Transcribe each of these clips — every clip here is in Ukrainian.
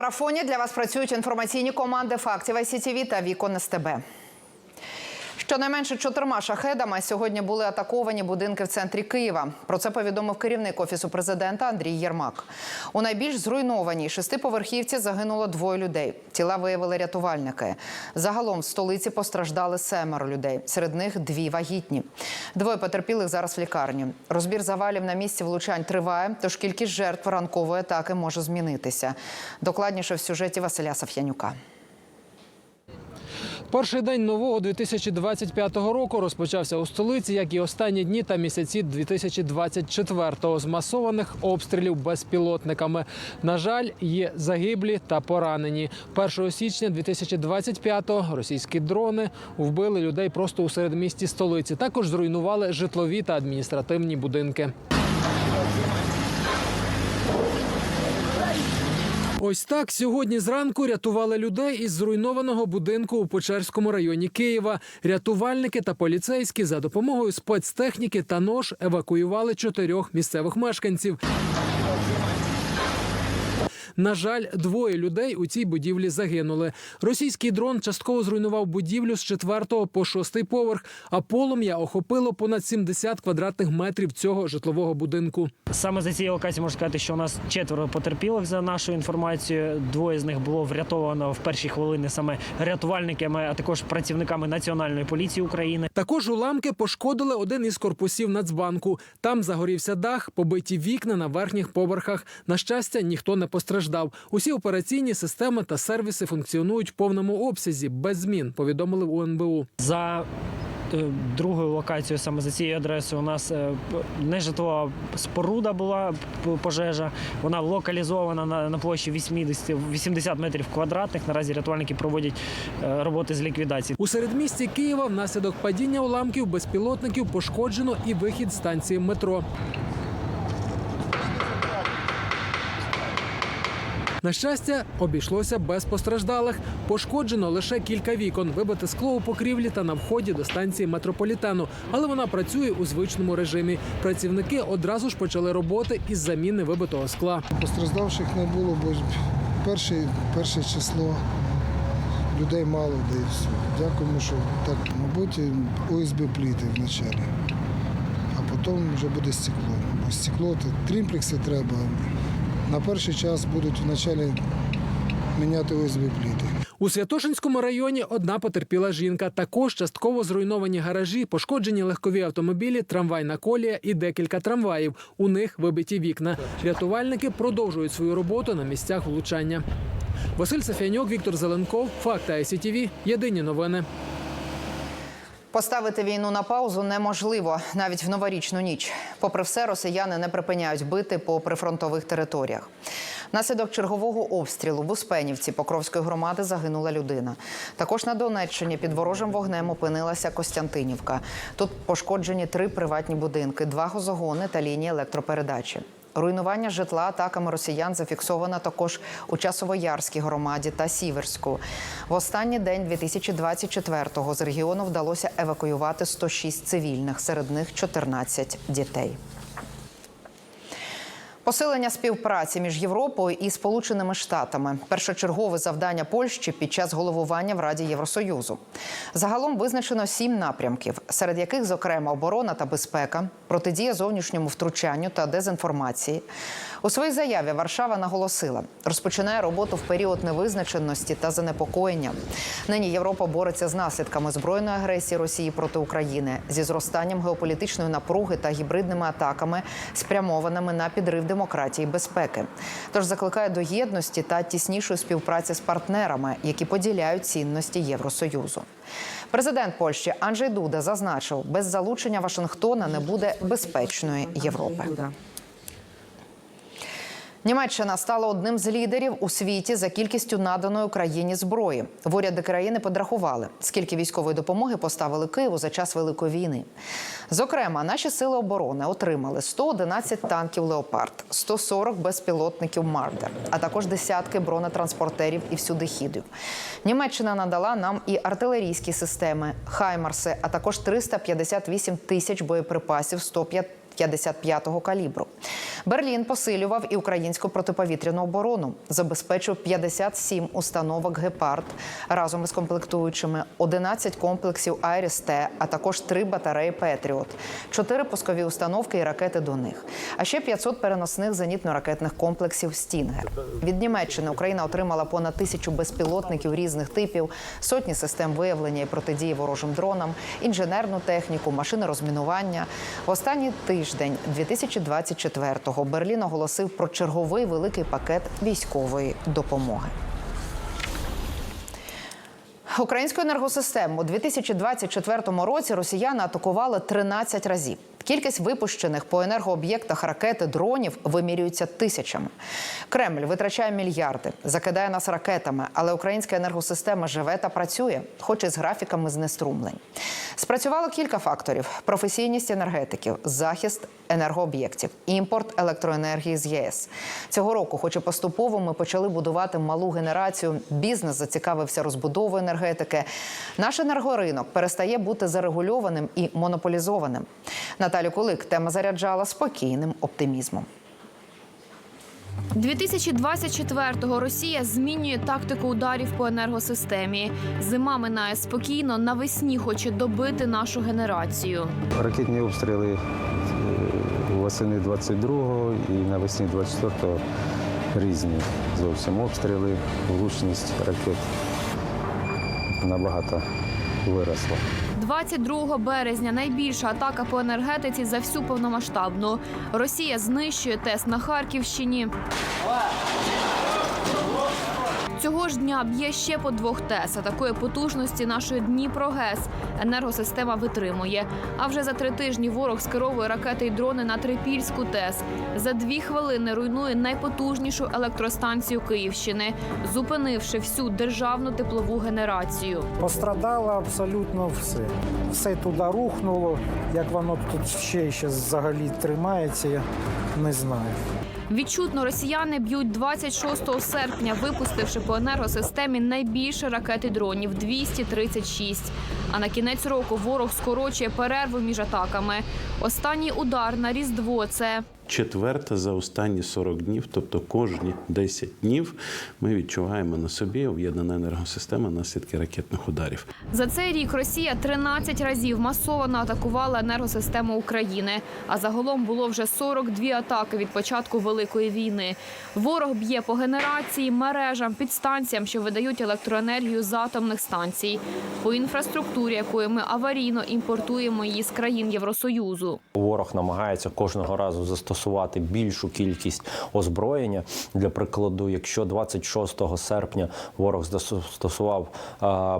В марафоні для вас працюють інформаційні команди фактів ICTV та Вікон СТБ. Щонайменше чотирма шахедами сьогодні були атаковані будинки в центрі Києва. Про це повідомив керівник офісу президента Андрій Єрмак. У найбільш зруйнованій шестиповерхівці загинуло двоє людей. Тіла виявили рятувальники. Загалом в столиці постраждали семеро людей. Серед них дві вагітні. Двоє потерпілих зараз в лікарні. Розбір завалів на місці влучань триває, тож кількість жертв ранкової атаки може змінитися. Докладніше в сюжеті Василя Саф'янюка. Перший день нового 2025 року розпочався у столиці, як і останні дні та місяці 2024-го з масованих обстрілів безпілотниками. На жаль, є загиблі та поранені. 1 січня 2025-го російські дрони вбили людей просто у середмісті столиці. Також зруйнували житлові та адміністративні будинки. Ось так сьогодні зранку рятували людей із зруйнованого будинку у Печерському районі Києва. Рятувальники та поліцейські за допомогою спецтехніки та нож евакуювали чотирьох місцевих мешканців. На жаль, двоє людей у цій будівлі загинули. Російський дрон частково зруйнував будівлю з четвертого по шостий поверх, а полум'я охопило понад 70 квадратних метрів цього житлового будинку. Саме за цією локацією можна сказати, що у нас четверо потерпілих за нашою інформацією. Двоє з них було врятовано в перші хвилини саме рятувальниками, а також працівниками Національної поліції України. Також уламки пошкодили один із корпусів Нацбанку. Там загорівся дах, побиті вікна на верхніх поверхах. На щастя, ніхто не постраждав. Усі операційні системи та сервіси функціонують в повному обсязі без змін. Повідомили у НБУ. За е, другою локацією, саме за цією адресою, у нас е, нежитлова споруда була пожежа. Вона локалізована на, на площі 80, 80 метрів квадратних. Наразі рятувальники проводять е, роботи з ліквідації. У середмісті Києва внаслідок падіння уламків безпілотників пошкоджено і вихід станції метро. На щастя, обійшлося без постраждалих. Пошкоджено лише кілька вікон, вибите скло у покрівлі та на вході до станції метрополітену. Але вона працює у звичному режимі. Працівники одразу ж почали роботи із заміни вибитого скла. Постраждавших не було, бо перше, перше число людей мало, де і все. Дякуємо, що так, мабуть, ОСБ пліти вначалі, а потім вже буде стекло. Бо стекло то трімплекси треба. На перший час будуть вначалі міняти ОСБ пліти. У Святошинському районі одна потерпіла жінка. Також частково зруйновані гаражі, пошкоджені легкові автомобілі, трамвайна колія і декілька трамваїв. У них вибиті вікна. Рятувальники продовжують свою роботу на місцях влучання. Василь Сафянюк, Віктор Зеленков, Факти ICTV. Єдині новини. Поставити війну на паузу неможливо навіть в новорічну ніч. Попри все, росіяни не припиняють бити по прифронтових територіях. Внаслідок чергового обстрілу в Успенівці Покровської громади загинула людина. Також на Донеччині під ворожим вогнем опинилася Костянтинівка. Тут пошкоджені три приватні будинки, два газогони та лінії електропередачі. Руйнування житла атаками росіян зафіксовано також у Часовоярській громаді та Сіверську. В останній день 2024-го з регіону вдалося евакуювати 106 цивільних, серед них 14 дітей. Посилення співпраці між Європою і Сполученими Штатами першочергове завдання Польщі під час головування в Раді Євросоюзу. Загалом визначено сім напрямків, серед яких, зокрема, оборона та безпека, протидія зовнішньому втручанню та дезінформації. У своїй заяві Варшава наголосила, розпочинає роботу в період невизначеності та занепокоєння. Нині Європа бореться з наслідками збройної агресії Росії проти України зі зростанням геополітичної напруги та гібридними атаками, спрямованими на підрив демократії і безпеки. Тож закликає до єдності та тіснішої співпраці з партнерами, які поділяють цінності Євросоюзу. Президент Польщі Анджей Дуда зазначив, без залучення Вашингтона не буде безпечної Європи. Німеччина стала одним з лідерів у світі за кількістю наданої Україні зброї. В уряди країни подрахували, скільки військової допомоги поставили Києву за час великої війни. Зокрема, наші сили оборони отримали 111 танків Леопард, 140 безпілотників Мардер, а також десятки бронетранспортерів і всюдихідів. Німеччина надала нам і артилерійські системи, хаймарси, а також 358 тисяч боєприпасів 105 55-го калібру. Берлін посилював і українську протиповітряну оборону, забезпечив 57 установок гепард разом із комплектуючими, 11 комплексів Айріс-Т, а також 3 батареї Петріот, 4 пускові установки і ракети до них, а ще 500 переносних зенітно-ракетних комплексів Стінгер. Від Німеччини Україна отримала понад тисячу безпілотників різних типів, сотні систем виявлення і протидії ворожим дронам, інженерну техніку, машини розмінування. В останній тиждень 2024-го Берлін оголосив про черговий великий пакет військової допомоги. Українську енергосистему у 2024 році росіяни атакували 13 разів. Кількість випущених по енергооб'єктах ракет і дронів вимірюється тисячами. Кремль витрачає мільярди, закидає нас ракетами, але українська енергосистема живе та працює, хоч і з графіками знеструмлень. Спрацювало кілька факторів: професійність енергетиків, захист енергооб'єктів, імпорт електроенергії з ЄС. Цього року, хоч і поступово, ми почали будувати малу генерацію. Бізнес зацікавився розбудовою енергетики. Наш енергоринок перестає бути зарегульованим і монополізованим. Наталю Кулик тема заряджала спокійним оптимізмом. 2024-го Росія змінює тактику ударів по енергосистемі. Зима минає спокійно, навесні хоче добити нашу генерацію. Ракетні обстріли е, восени 22-го і навесні 24-го різні зовсім обстріли, влучність ракет набагато виросла. 22 березня найбільша атака по енергетиці за всю повномасштабну. Росія знищує тест на Харківщині. Цього ж дня б'є ще по двох ТЕС. А такої потужності нашої Дніпрогес енергосистема витримує. А вже за три тижні ворог скеровує ракети й дрони на Трипільську ТЕС. За дві хвилини руйнує найпотужнішу електростанцію Київщини, зупинивши всю державну теплову генерацію. Пострадало абсолютно все. Все туди рухнуло. Як воно тут ще, ще взагалі тримається, я не знаю. Відчутно росіяни б'ють 26 серпня, випустивши по енергосистемі найбільше ракет і дронів 236. А на кінець року ворог скорочує перерву між атаками. Останній удар на різдво це четверта за останні 40 днів, тобто кожні 10 днів, ми відчуваємо на собі об'єднана енергосистема наслідки ракетних ударів. за цей рік. Росія 13 разів масово атакувала енергосистему України. А загалом було вже 42 атаки від початку великої війни. Ворог б'є по генерації, мережам, підстанціям, що видають електроенергію з атомних станцій, по інфраструктурі, якою ми аварійно імпортуємо її з країн Євросоюзу. Ворог намагається кожного разу застосувати більшу кількість озброєння. Для прикладу, якщо 26 серпня ворог застосував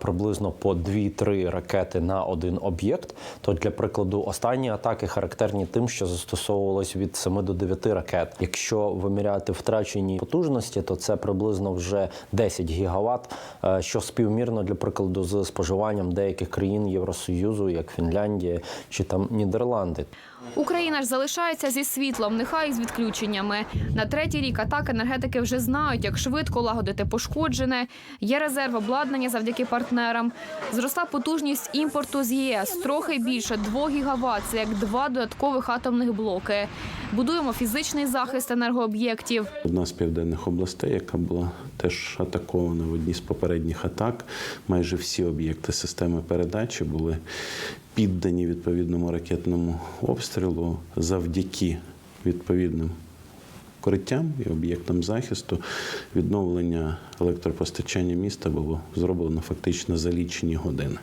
приблизно по 2-3 ракети на один об'єкт, то для прикладу останні атаки характерні тим, що застосовувалось від 7 до 9 ракет. Якщо виміряти втрачені потужності, то це приблизно вже 10 гігават, що співмірно для прикладу з споживанням деяких країн Євросоюзу, як Фінляндія чи там Нідерланди. Україна ж залишається зі світлом, нехай з відключеннями. На третій рік атак енергетики вже знають, як швидко лагодити пошкоджене. Є резерв обладнання завдяки партнерам. Зросла потужність імпорту з ЄС трохи більше 2 гігават. Це як два додаткових атомних блоки. Будуємо фізичний захист енергооб'єктів. Одна з південних областей, яка була теж атакована в одній з попередніх атак, майже всі об'єкти системи передачі були піддані відповідному ракетному обстрілу завдяки відповідним укриттям і об'єктам захисту. Відновлення електропостачання міста було зроблено фактично за лічені години.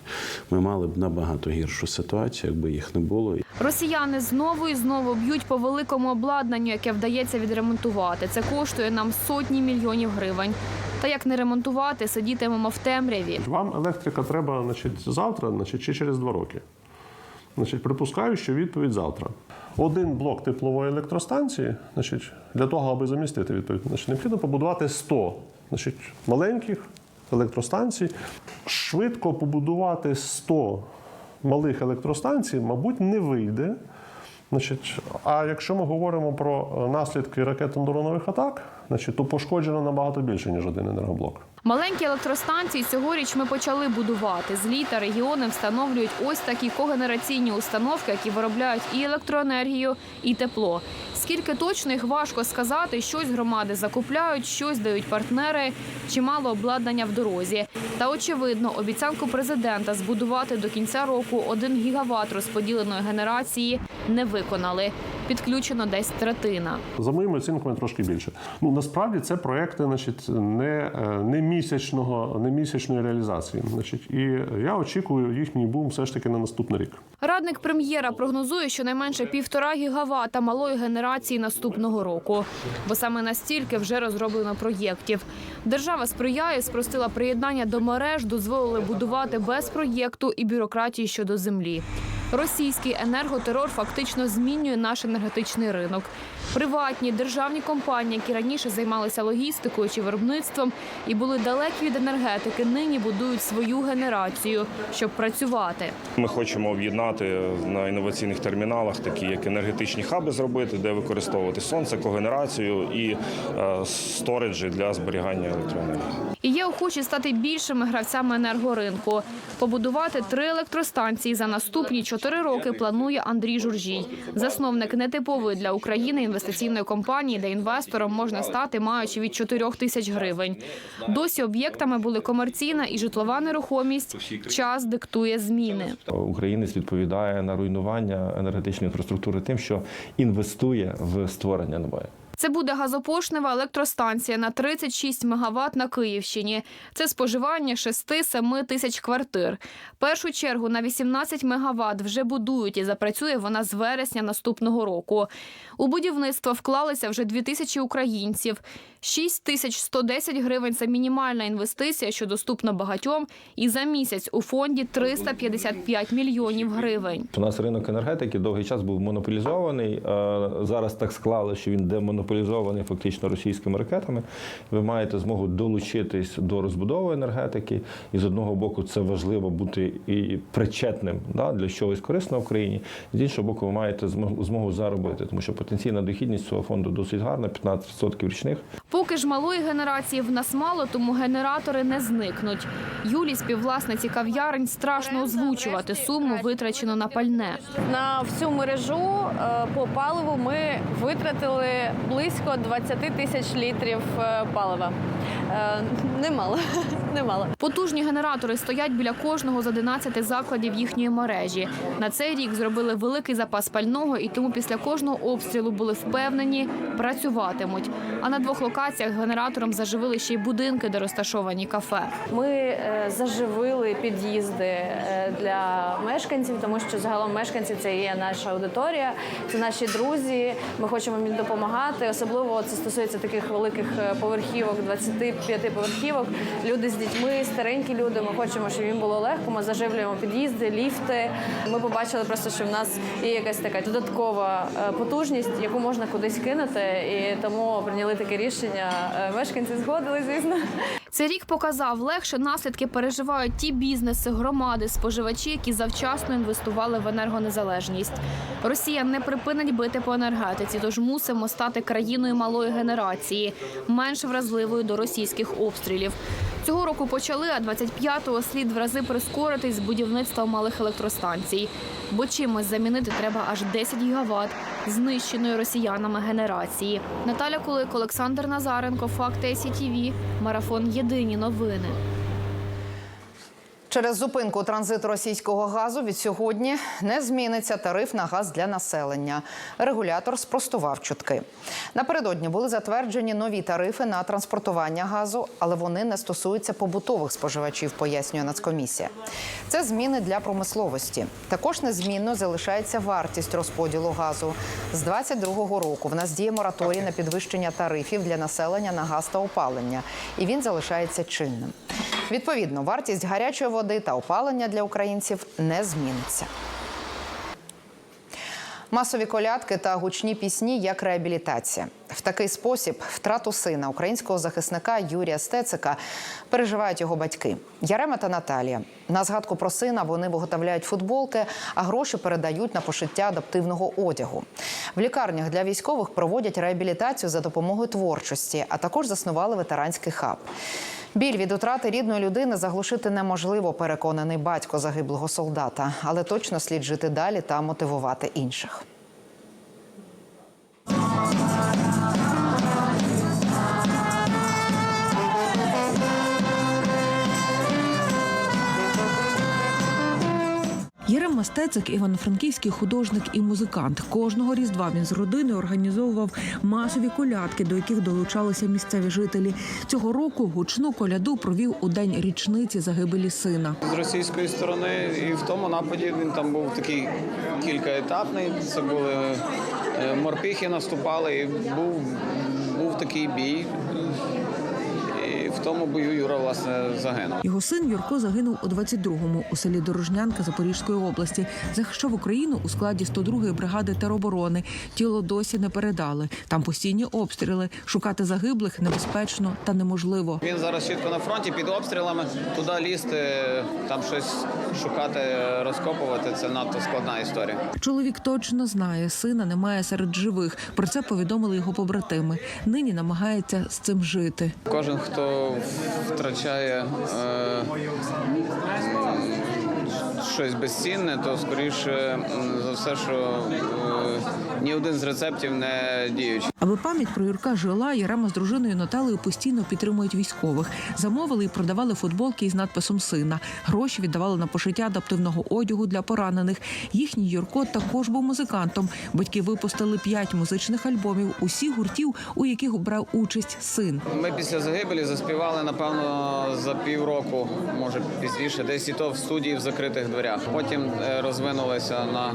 Ми мали б набагато гіршу ситуацію, якби їх не було. Росіяни знову і знову б'ють по великому обладнанню, яке вдається відремонтувати. Це коштує нам сотні мільйонів гривень. Та як не ремонтувати, сидітимемо в темряві. Вам електрика треба значить, завтра значить, чи через два роки. Значить, припускаю, що відповідь завтра. Один блок теплової електростанції, значить, для того, аби замістити відповідь, значить, необхідно побудувати 100 значить, маленьких електростанцій. Швидко побудувати 100 малих електростанцій, мабуть, не вийде. Значить, а якщо ми говоримо про наслідки ракетно-дронових атак, значить, то пошкоджено набагато більше, ніж один енергоблок. Маленькі електростанції цьогоріч ми почали будувати. Злі та регіони встановлюють ось такі когенераційні установки, які виробляють і електроенергію, і тепло. Скільки точно їх важко сказати, щось громади закупляють, щось дають партнери, чимало обладнання в дорозі. Та очевидно, обіцянку президента збудувати до кінця року 1 гігават розподіленої генерації не виконали. Підключено десь третина. За моїми оцінками трошки більше. Ну насправді це проекти, значить, не, е, не місячного, не місячної реалізації. Значить, і я очікую їхній бум все ж таки на наступний рік. Радник прем'єра прогнозує, що найменше півтора гігавата малої генерації наступного року, бо саме настільки вже розроблено проєктів. Держава сприяє, спростила приєднання до мереж, дозволили будувати без проєкту і бюрократії щодо землі. Російський енерготерор фактично змінює наш енергетичний ринок. Приватні державні компанії, які раніше займалися логістикою чи виробництвом і були далекі від енергетики, нині будують свою генерацію, щоб працювати. Ми хочемо об'єднати на інноваційних терміналах, такі як енергетичні хаби, зробити, де використовувати сонце, когенерацію і е, сториджі для зберігання електроенергії. І є охочі стати більшими гравцями енергоринку. Побудувати три електростанції за наступні чотири роки планує Андрій Журжій, засновник нетипової для України інвестиційної компанії, де інвестором можна стати, маючи від 4 тисяч гривень. Досі об'єктами були комерційна і житлова нерухомість. Час диктує зміни. Українець відповідає на руйнування енергетичної інфраструктури тим, що інвестує в створення нової. Це буде газопошнева електростанція на 36 МВт на Київщині. Це споживання 6-7 тисяч квартир. Першу чергу на 18 МВт вже будують і запрацює вона з вересня наступного року. У будівництво вклалися вже 2 тисячі українців. 6 тисяч 110 гривень – це мінімальна інвестиція, що доступна багатьом. І за місяць у фонді 355 мільйонів гривень. У нас ринок енергетики довгий час був монополізований. Зараз так склали, що він демонополізований фактично російськими ракетами. Ви маєте змогу долучитись до розбудови енергетики, і з одного боку це важливо бути і причетним да, для чогось корисного в країні. З іншого боку, ви маєте змогу змогу заробити, тому що потенційна дохідність цього фонду досить гарна 15% річних. Поки ж малої генерації в нас мало, тому генератори не зникнуть. Юлі, співвласниці кав'ярень, страшно озвучувати суму, витрачену на пальне. На всю мережу е, по паливу ми витратили близько 20 тисяч літрів е, палива. Е, Немало, немало. Потужні генератори стоять біля кожного з 11 закладів їхньої мережі. На цей рік зробили великий запас пального і тому після кожного обстрілу були впевнені, працюватимуть. А на двох локаціях генератором заживили ще й будинки, де розташовані кафе. Ми е, заживили під'їзди для мешканців, тому що загалом мешканці це є наша аудиторія, це наші друзі. Ми хочемо їм допомагати. Особливо це стосується таких великих е, поверхівок, 25 поверхівок. Люди з дітьми, старенькі люди. Ми хочемо, щоб їм було легко. Ми заживлюємо під'їзди, ліфти. Ми побачили просто, що в нас є якась така додаткова е, потужність, яку можна кудись кинути, і тому прийняли таке рішення. Е, Мешканці згодили, звісно. Цей рік показав, легше наслідки переживають ті бізнеси, громади, споживачі, які завчасно інвестували в енергонезалежність. Росія не припинить бити по енергетиці, тож мусимо стати країною малої генерації, менш вразливою до російських обстрілів. Цього року почали, а 25-го слід в рази прискоритись з будівництва малих електростанцій. Бо чимось замінити треба аж 10 гігават знищеної росіянами генерації. Наталя Кулик, Олександр Назаренко, Факти СІТІВІ, Марафон Єдині новини. Через зупинку транзиту російського газу від сьогодні не зміниться тариф на газ для населення. Регулятор спростував чутки. Напередодні були затверджені нові тарифи на транспортування газу, але вони не стосуються побутових споживачів, пояснює Нацкомісія. Це зміни для промисловості. Також незмінно залишається вартість розподілу газу. З 2022 року в нас діє мораторій на підвищення тарифів для населення на газ та опалення, і він залишається чинним. Відповідно, вартість гарячої води та опалення для українців не зміниться. Масові колядки та гучні пісні як реабілітація. В такий спосіб втрату сина українського захисника Юрія Стецика переживають його батьки Ярема та Наталія. На згадку про сина вони виготовляють футболки, а гроші передають на пошиття адаптивного одягу. В лікарнях для військових проводять реабілітацію за допомогою творчості, а також заснували ветеранський хаб. Біль від утрати рідної людини заглушити неможливо, переконаний батько загиблого солдата, але точно слід жити далі та мотивувати інших. Мастецик – івано-франківський художник і музикант. Кожного різдва він з родиною організовував масові колядки, до яких долучалися місцеві жителі. Цього року гучну коляду провів у день річниці загибелі сина. з російської сторони, і в тому нападі він там був такий кількаетапний. Це були е, морпіхи наступали, і був, був такий бій. В тому бою Юра власне загинув. Його син Юрко загинув у 22-му у селі Дорожнянка Запорізької області. Захищав Україну у складі 102-ї бригади тероборони. Тіло досі не передали. Там постійні обстріли. Шукати загиблих небезпечно та неможливо. Він зараз чітко на фронті під обстрілами. Туди лізти, там щось шукати, розкопувати. Це надто складна історія. Чоловік точно знає, сина немає серед живих. Про це повідомили його побратими. Нині намагається з цим жити. Кожен, хто втрачає е, щось безцінне, то скоріше за все, що е, ні один з рецептів не діючий. Аби пам'ять про Юрка жила, Ярема з дружиною Наталею постійно підтримують військових. Замовили і продавали футболки із надписом сина. Гроші віддавали на пошиття адаптивного одягу для поранених. Їхній Юрко також був музикантом. Батьки випустили п'ять музичних альбомів, усі гуртів, у яких брав участь син. Ми після загибелі заспівали, напевно, за півроку, може пізніше, десь і то в студії в закритих дверях. Потім е, розвинулися на,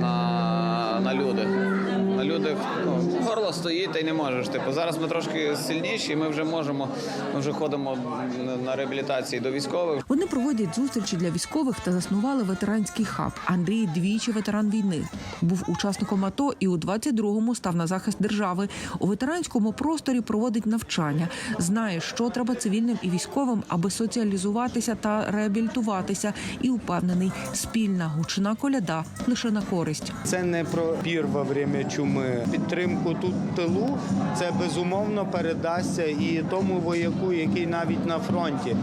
на, на люди. На люди ну, горло стоїть та й не можеш. Типу, зараз ми трошки сильніші, ми вже можемо, ми вже ходимо на- реабілітації до військових. Вони проводять зустрічі для військових та заснували ветеранський хаб. Андрій двічі ветеран війни. Був учасником АТО і у 22-му став на захист держави. У ветеранському просторі проводить навчання. Знає, що треба цивільним і військовим, аби соціалізуватися та реабілітуватися. І упевнений, спільна гучна коляда лише на користь. Це не про пір во время чуми. Підтримку тут тилу це безумовно передасться і тому вояку, який навіть на фронті.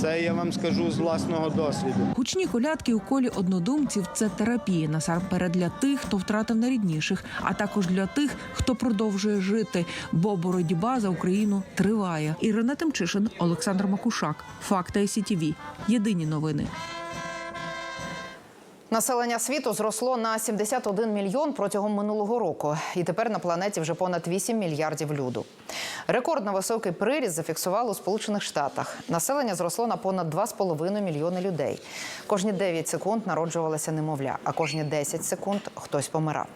Це я вам скажу з власного досвіду. Гучні колядки у колі однодумців це терапія насамперед для тих, хто втратив найрідніших, а також для тих, хто продовжує жити. Бо боротьба за Україну триває. Ірина Тимчишин, Олександр Макушак. Факти СІТІВІ. Єдині новини. Населення світу зросло на 71 мільйон протягом минулого року, і тепер на планеті вже понад 8 мільярдів люду. Рекордно високий приріст зафіксували у Сполучених Штатах. Населення зросло на понад 2,5 мільйони людей. Кожні 9 секунд народжувалося немовля, а кожні 10 секунд хтось помирав.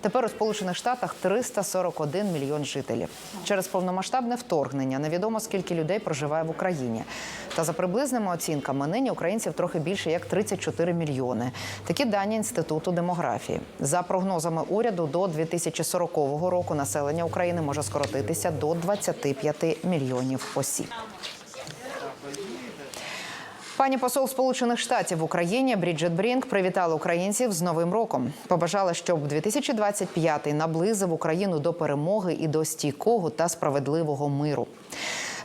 Тепер у Сполучених Штатах 341 мільйон жителів. Через повномасштабне вторгнення невідомо скільки людей проживає в Україні. Та за приблизними оцінками нині українців трохи більше як 34 мільйони. Такі дані інституту демографії. За прогнозами уряду, до 2040 року населення України може скоротитися до 25 мільйонів осіб. Пані посол Сполучених Штатів в Україні Бріджит Брінк привітала українців з Новим роком. Побажала, щоб 2025 наблизив Україну до перемоги і до стійкого та справедливого миру.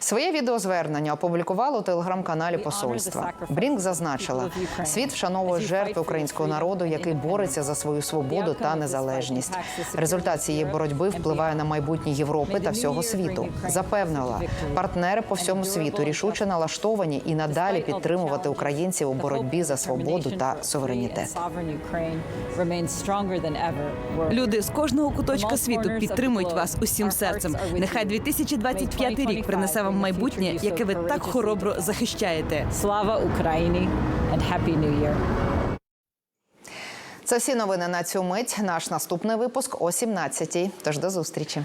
Своє відеозвернення опублікувала у телеграм-каналі посольства. Брінк зазначила, світ вшановує жертви українського народу, який бореться за свою свободу та незалежність. Результат цієї боротьби впливає на майбутнє Європи та всього світу. Запевнила, партнери по всьому світу рішуче налаштовані і надалі підтримувати українців у боротьбі за свободу та суверенітет. Люди з кожного куточка світу підтримують вас усім серцем. Нехай 2025 рік принесе вам майбутнє, яке ви так хоробро захищаєте. Слава Україні and Happy New Year! Це всі новини на цю мить. Наш наступний випуск о 17-й. Тож до зустрічі.